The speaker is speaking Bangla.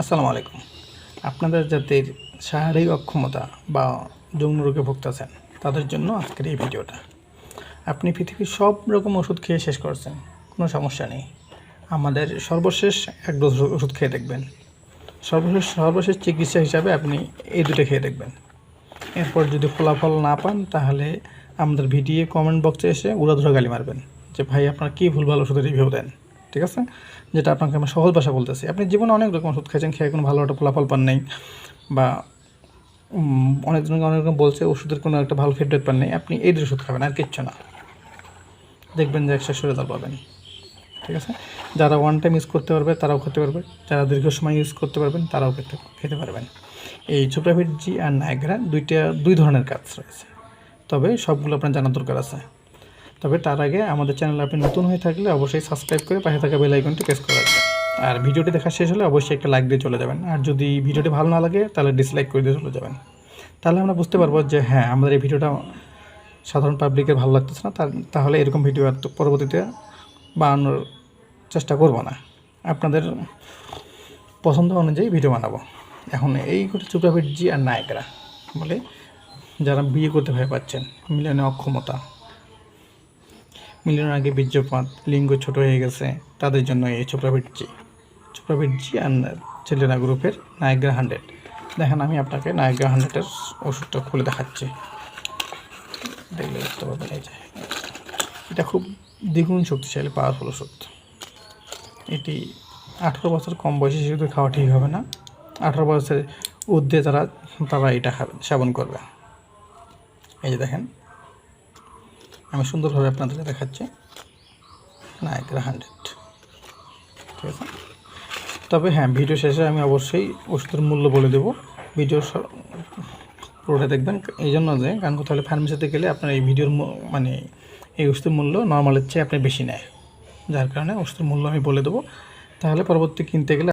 আসসালামু আলাইকুম। আপনাদের যাদের শারীরিক অক্ষমতা বা যৌন রোগে ভুগতেছেন, তাদের জন্য আজকের এই ভিডিওটা। আপনি পৃথিবীর সব রকম ওষুধ খেয়ে শেষ করছেন, কোনো সমস্যা নেই। আমাদের সর্বশেষ এক ডোজ ওষুধ খেয়ে দেখবেন। সর্বশেষ সর্বশেষ চিকিৎসা হিসাবে আপনি এই দুটো খেয়ে দেখবেন। এরপর যদি ফলাফল না পান, তাহলে আমাদের ভিডিও কমেন্ট বক্সে এসে উড়াধুরা গালি মারবেন যে, ভাই, আপনার কী ভুলভাল ওষুধের রিভিউ দেন? ঠিক আছে? যেটা আপনাকে আমি সহজ ভাষা বলতেছি। আপনি জীবনে অনেক রকম ওষুধ খেয়েছেন খেয়ে কোনো ভালো একটা ফলাফল পান নেই বা অনেকজনকে অনেক রকম বলছে, ওষুধের কোনো একটা ভালো ফিডব্যাক পান নেই। আপনি এই ওষুধ খাবেন, আর কিচ্ছু না। দেখবেন যে একশো রেজাল্ট পাবেন। ঠিক আছে? যারা ওয়ান টাইম ইউজ করতে পারবে, তারাও খেতে পারবে। যারা দীর্ঘ সময় ইউজ করতে পারবেন, তারাও খেতে খেতে পারবেন। এই সুপ্রাভিট জি আর নায়গ্রা দুইটা, দুই ধরনের কাজ রয়েছে। তবে সবগুলো আপনার জানার দরকার আছে। তবে তার আগে আমাদের চ্যানেল আপনি নতুন হয়ে থাকলে অবশ্যই সাবস্ক্রাইব করে পাশে থাকা বেল আইকনটি প্রেস করে রাখবেন। আর ভিডিওটি দেখা শেষ হলে অবশ্যই একটা লাইক দিয়ে চলে যাবেন। আর যদি ভিডিওটি ভালো না লাগে, তাহলে ডিসলাইক করে দিয়ে চলে যাবেন। তাহলে আমরা বুঝতে পারব যে হ্যাঁ আমাদের এই ভিডিওটা সাধারণ পাবলিকের ভালো লাগতেছে না তাহলে এরকম ভিডিও আর পরবর্তীতে বানানোর চেষ্টা করব না। আপনাদের পছন্দ অনুযায়ী ভিডিও বানাবো। এখন এই করে চুপাভিট জি আর নায়করা বলে, যারা বিয়ে করতে ভয় পাচ্ছেন, মিলনে অক্ষমতা। মিলনের আগে বীর্যপাত, লিঙ্গ ছোট হয়ে গেছে, তাদের জন্য এই চোপড়াভিট জি চোপড়াভিট জি আর ছেলেরা গ্রুপের নায়গ্রা হান্ড্রেড দেখেন, আমি আপনাকে নায়গ্রা হান্ড্রেডের ওষুধটা খুলে দেখাচ্ছি। দেখলে বুঝতে পারবেন এই যে। এটা খুব দ্বিগুণ শক্তিশালী পাওয়ারফুল ওষুধ। এটি আঠেরো বছর কম বয়সী শিশুদের খাওয়া ঠিক হবে না। আঠারো বছরের ঊর্ধ্বে তারা তারা এটা সেবন করবে। এই যে দেখেন। আমি সুন্দরভাবে আপনাদেরকে দেখাচ্ছি। নায়করা হান্ড্রেড ঠিক আছে? তবে হ্যাঁ ভিডিও শেষে আমি অবশ্যই ওষুধের মূল্য বলে দেবো। ভিডিও পুরোটা দেখবেন। এই জন্য যে কারণ কোথাও হলে ফার্মেসিতে গেলে আপনার এই ভিডিওর মানে এই ওষুধের মূল্য নর্মালের চেয়ে আপনি বেশি নেয়। যার কারণে ওষুধের মূল্য আমি বলে দেবো। তাহলে পরবর্তী কিনতে গেলে